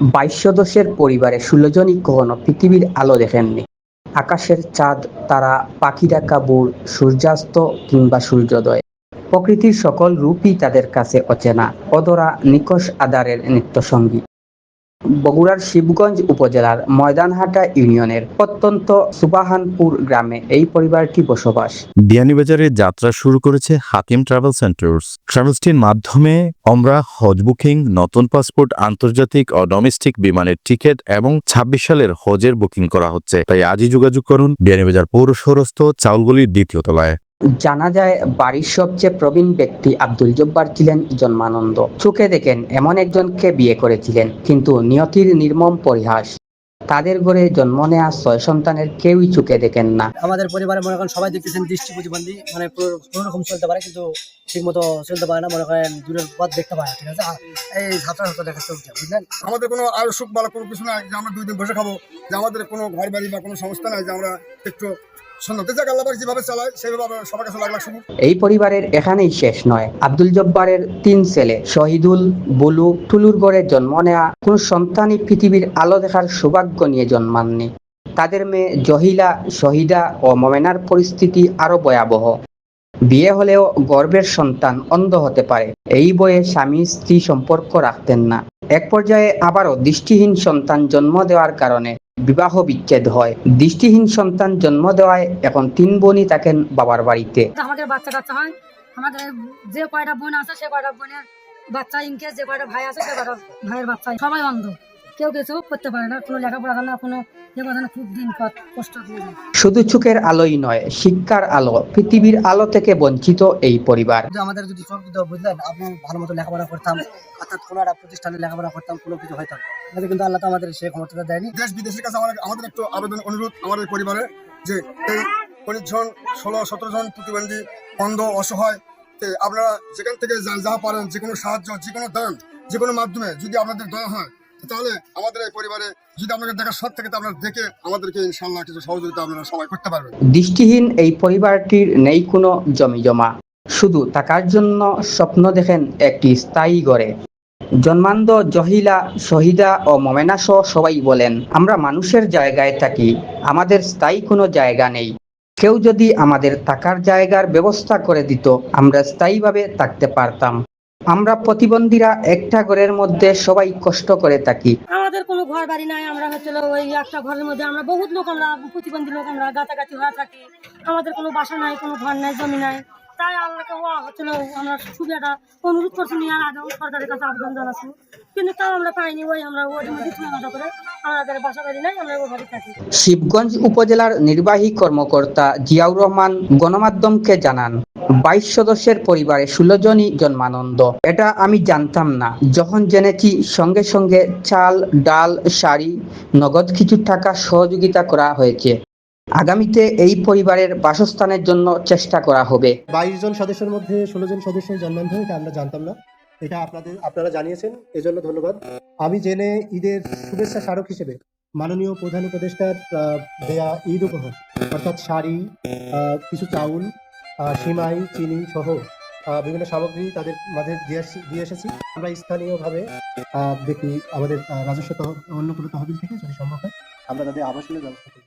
বাইশ সদস্যের পরিবারে ষোলো জনই কখনো পৃথিবীর আলো দেখেননি। আকাশের চাঁদ, তারা, পাখিরা কাবুর, সূর্যাস্ত কিংবা সূর্যোদয়। প্রকৃতির সকল রূপই তাদের কাছে অচেনা অদরা নিকোষ আদারের নিত্যসঙ্গী। বগুড়ার শিবগঞ্জ উপজেলার ময়দানহাটা ইউনিয়নের প্রত্যন্ত সুবাহানপুর গ্রামে এই পরিবারটি বসবাস। বিয়ানীবাজারে যাত্রা শুরু করেছে হাকিম ট্রাভেল সেন্টার্স। ট্রাভেলসটির মাধ্যমে আমরা হজ বুকিং, নতুন পাসপোর্ট, আন্তর্জাতিক ও ডোমেস্টিক বিমানের টিকিট এবং ছাব্বিশ সালের হজের বুকিং করা হচ্ছে। তাই আজই যোগাযোগ করুন বিয়ানীবাজার পৌরসরস্থ চাউলগুলির দ্বিতীয় তলায়। জানা যায় বাড়ির সবচেয়ে প্রবীণ ব্যক্তি আব্দুল জব্বার ছিলেন জন্মানন্দ। চোখে দেখেন এমন একজনকে বিয়ে করেছিলেন কিন্তু নিয়তির নির্মম পরিহাস। তাদের ঘরে জন্ম নেওয়া ছয় সন্তানের কেউই চোখে দেখেন না। আমাদের পরিবারে মনে করেন সবাই দেখতেছেন দৃষ্টি প্রতিবন্ধী মানে পুরো কোনো রকম চলতে পারে কিন্তু ঠিক মতো চলতে পারে না মনে করেন দূরের পথ দেখতে পারে না, ঠিক আছে? এই ছাত্র ছাত্র দেখা চলছে বুঝলেন? আমাদের কোনো আর সুখ বালা কোনো কিছু নাই যে আমরা দুই দিন বসে খাব যে আমাদের কোনো ঘর বাড়ি বা কোনো সংস্থা নাই যে আমরা একটু এই পরিবারের এখানেই শেষ নয়। আব্দুল জব্বারের তিন ছেলে, শহীদুল, বুলু জন্ম নেওয়া কোন সন্তানই পৃথিবীর আলো দেখার সৌভাগ্য নিয়ে জন্মাননি। তাদের মেয়ে জহিলা, শহীদা ও মমেনার পরিস্থিতি আরও ভয়াবহ। বিয়ে হলেও গর্বের সন্তান অন্ধ হতে পারে। এই বয়ে স্বামী স্ত্রী সম্পর্ক রাখতেন না। এক পর্যায়ে আবারও দৃষ্টিহীন সন্তান জন্ম দেওয়ার কারণে বিবাহ বিচ্ছেদ হয়। দৃষ্টিহীন সন্তান জন্ম দেওয়ায় এখন তিন বোনই থাকেন বাবার বাড়িতে। আমাদের বাচ্চা কাচ্চা হয়। আমাদের যে কয়টা বোন আছে, সে কয়টা বোনের বাচ্চা ইনকেস যে কয়টা ভাই আছে, সে কয়টা ভাইয়ের বাচ্চা সবাই অন্ধ। কেউ কিছু করতে পারে না কোনো লেখাপড়া না কোনো করে না খুব দিন পথ কষ্ট দিয়ে যায়। শুধু চোখের আলোই নয় শিক্ষার আলো পৃথিবীর আলো থেকে বঞ্চিত এই পরিবার। আমাদের যদি চোখ দিত বুঝলেন আপনি ভালো মতো লেখাপড়া করতাম অর্থাৎ কোনো একটা প্রতিষ্ঠানে লেখাপড়া করতাম কোনো কিছু আমাদের কিন্তু আল্লাহ তো আমাদের সে ক্ষমতাটা দেয়নি। দেশ বিদেশের কাছে আমাদের আমাদের একটু আবেদন অনুরোধ আমাদের পরিবারে যে এই উনিশ জন ষোলো সতেরো জন প্রতিবন্ধী অন্ধ অসহায় তে আপনারা যেখান থেকে যা যা পারেন যে কোনো সাহায্য যে কোনো দান যে কোনো মাধ্যমে যদি আপনাদের দয়া হয় তাহলে আমাদের এই পরিবারে যদি আপনাদের দেখার সৎ থেকে আপনারা দেখে আমাদেরকে ইনশাল্লাহ কিছু সহযোগিতা আপনারা সবাই করতে পারবেন। দৃষ্টিহীন এই পরিবারটির নেই কোনো জমি জমা শুধু টাকার জন্য স্বপ্ন দেখেন একটি স্থায়ী গড়ে। জন্মান্ধ জহিলা, শহীদা ও মমেনা সহ সবাই বলেন, আমরা মানুষের জায়গায় থাকি, আমাদের স্থায়ী কোনো জায়গা নেই। কেউ যদি আমাদের থাকার জায়গার ব্যবস্থা করে দিত, আমরা স্থায়ীভাবে থাকতে পারতাম। আমরা প্রতিবন্ধীরা একটা ঘরের মধ্যে সবাই কষ্ট করে থাকি। আমাদের কোনো ঘর বাড়ি নাই আমরা হচ্ছিল ওই একটা ঘরের মধ্যে আমরা বহুত লোক আমরা প্রতিবন্ধী লোক আমরা গাতাগাতি হয়ে থাকি। আমাদের কোনো বাসা নাই কোনো ঘর নাই জমি নাই। তাই আল্লাহকে ও হচ্ছিল আমরা সুবিধাটা অনুরোধ করছি নিয়ে আগেও সরকারের কাছে আবেদন জানাচ্ছি। কিন্তু তাও আমরা পাইনি ওই আমরা ওর মধ্যে তুলনা করে আমাদের বাসা বাড়ি নাই আমরা ঘরে থাকি। শিবগঞ্জ উপজেলার নির্বাহী কর্মকর্তা জিয়াউর রহমান গণমাধ্যমকে জানান। বাইশ সদস্যের পরিবারে ষোলো জনই জন্মানন্দ। এটা আমি জানতাম না। যখন জেনেছি, সঙ্গে সঙ্গে চাল, ডাল, শাড়ি, নগদ কিছু টাকা সহযোগিতা করা হয়েছে। আগামীতে এই পরিবারের বাসস্থানের জন্য চেষ্টা করা হবে। বাইশ জন সদস্যের মধ্যে ষোলো জন সদস্যের জন্মান্ধ এটা আমরা জানতাম না। এটা আপনাদের, আপনারা জানিয়েছেন, এজন্য ধন্যবাদ। আমি জেনে ঈদের শুভেচ্ছা স্মারক হিসেবে মাননীয় প্রধান উপদেষ্টার দেয়া ঈদ উপহার, অর্থাৎ শাড়ি কিছু চাউল সিমাই, চিনি সহ বিভিন্ন সামগ্রী তাদের মাঝে দিয়ে এসেছি। আমরা স্থানীয়ভাবে দেখি আমাদের রাজস্ব অন্য কোনো তহবিল থেকে যদি সম্ভব হয়, আমরা তাদের আবাসনের ব্যবস্থা